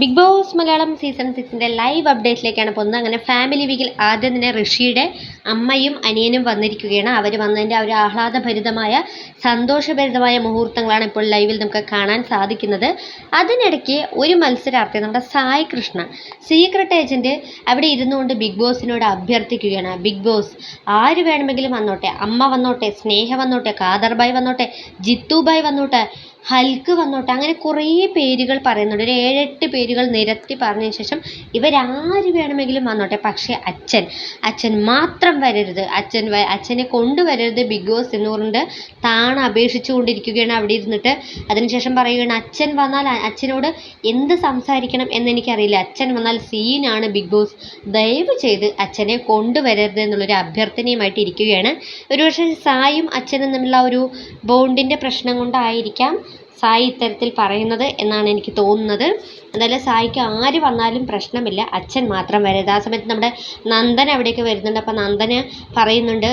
Big boss Malayalam season സിക്സിന്റെ live അപ്ഡേറ്റിലേക്കാണ് പോകുന്നത്. അങ്ങനെ ഫാമിലി വീക്കിൽ ആദ്യം തന്നെ ഋഷിയുടെ അമ്മയും അനിയനും വന്നിരിക്കുകയാണ്. അവർ വന്നതിന്റെ ഒരു ആഹ്ലാദഭരിതമായ സന്തോഷഭരിതമായ മുഹൂർത്തങ്ങളാണ് ഇപ്പോൾ ലൈവിൽ നമുക്ക് കാണാൻ സാധിക്കുന്നത്. അതിനിടയ്ക്ക് ഒരു മത്സരാർത്ഥി നമ്മുടെ സായി കൃഷ്ണ സീക്രട്ട് ഏജന്റ് അവിടെ ഇരുന്നു കൊണ്ട് ബിഗ് ബോസിനോട് അഭ്യർത്ഥിക്കുകയാണ്. ബിഗ് ബോസ് ആര് വേണമെങ്കിലും വന്നോട്ടെ? അമ്മ വന്നോട്ടെ? സ്നേഹ വന്നോട്ടെ? കാദർബായ് വന്നോട്ടെ? ജിത്തുബായ് വന്നോട്ടെ? ഹൽക്ക് വന്നോട്ടെ. അങ്ങനെ കുറേ പേരുകൾ പറയുന്നുണ്ട്. ഒരു ഏഴെട്ട് പേരുകൾ നിരത്തി പറഞ്ഞതിന് ശേഷം ഇവരാര് വേണമെങ്കിലും വന്നോട്ടെ. പക്ഷേ അച്ഛൻ അച്ഛൻ മാത്രം വരരുത്. അച്ഛൻ അച്ഛനെ കൊണ്ടുവരരുത് ബിഗ് ബോസ് എന്ന് പറഞ്ഞിട്ട് താണ അപേക്ഷിച്ചു കൊണ്ടിരിക്കുകയാണ് അവിടെ ഇരുന്നിട്ട്. അതിനുശേഷം പറയുകയാണ് അച്ഛൻ വന്നാൽ അച്ഛനോട് എന്ത് സംസാരിക്കണം എന്നെനിക്കറിയില്ല. അച്ഛൻ വന്നാൽ സീനാണ് ബിഗ് ബോസ്. ദയവ് ചെയ്ത് അച്ഛനെ കൊണ്ടുവരരുത് എന്നുള്ളൊരു അഭ്യർത്ഥനയുമായിട്ട് ഇരിക്കുകയാണ്. ഒരുപക്ഷെ സായും അച്ഛനും തമ്മിലുള്ള ഒരു ബോണ്ടിന്റെ പ്രശ്നം കൊണ്ടായിരിക്കാം. സായി ഇത്തരത്തിൽ പറയുന്നത് എന്നാണ് എനിക്ക് തോന്നുന്നത്. എന്തായാലും സായിക്ക് ആര് വന്നാലും പ്രശ്നമില്ല. അച്ഛൻ മാത്രം വരരുത് ആ സമയത്ത് നമ്മുടെ നന്ദൻ അവിടേക്ക് വരുന്നുണ്ട്. അപ്പോൾ നന്ദന് പറയുന്നുണ്ട്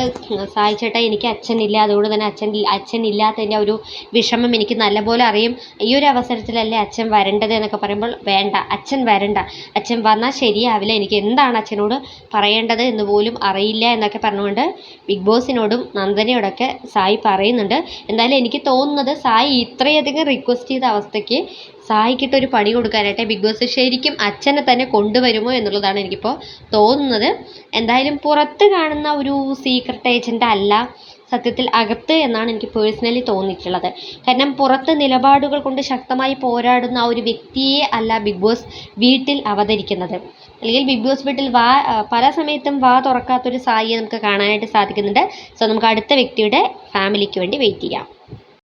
സായി ചേട്ടാ എനിക്ക് അച്ഛനില്ല. അതുകൊണ്ട് തന്നെ അച്ഛൻ അച്ഛൻ ഇല്ലാത്തതിന്റെ ഒരു വിഷമം എനിക്ക് നല്ലപോലെ അറിയും. ഈ ഒരു അവസരത്തിലല്ലേ അച്ഛൻ വരേണ്ടത്? എന്നൊക്കെ പറയുമ്പോൾ വേണ്ട അച്ഛൻ വരണ്ട. അച്ഛൻ വന്നാൽ ശരിയാവില്ല. എനിക്ക് എന്താണ് അച്ഛനോട് പറയേണ്ടത് എന്ന് പോലും അറിയില്ല എന്നൊക്കെ പറഞ്ഞുകൊണ്ട് ബിഗ് ബോസിനോടും നന്ദനയോടൊക്കെ സായി പറയുന്നുണ്ട്. എന്തായാലും എനിക്ക് തോന്നുന്നത് സായി ഇത്രയധികം റിക്വസ്റ്റ് ചെയ്ത അവസ്ഥയ്ക്ക് സായിക്കിട്ടൊരു പണി കൊടുക്കാനായിട്ട് ബിഗ് ബോസ് ശരിക്കും അച്ഛനെ തന്നെ കൊണ്ടുവരുമോ എന്നുള്ളതാണ് എനിക്കിപ്പോൾ തോന്നുന്നത്. എന്തായാലും പുറത്ത് കാണുന്ന ഒരു സീക്രട്ട് ഏജന്റ് അല്ല സത്യത്തിൽ അകത്ത് എന്നാണ് എനിക്ക് പേഴ്സണലി തോന്നിയിട്ടുള്ളത്. കാരണം പുറത്ത് നിലപാടുകൾ കൊണ്ട് ശക്തമായി പോരാടുന്ന ആ ഒരു വ്യക്തിയെ അല്ല ബിഗ് ബോസ് വീട്ടിൽ അവതരിക്കുന്നത്. അല്ലെങ്കിൽ ബിഗ് ബോസ് വീട്ടിൽ വാ പല സമയത്തും വാ തുറക്കാത്തൊരു സായിയെ നമുക്ക് കാണാനായിട്ട് സാധിക്കുന്നുണ്ട്. സോ നമുക്ക് അടുത്ത വ്യക്തിയുടെ ഫാമിലിക്ക് വേണ്ടി വെയിറ്റ് ചെയ്യാം.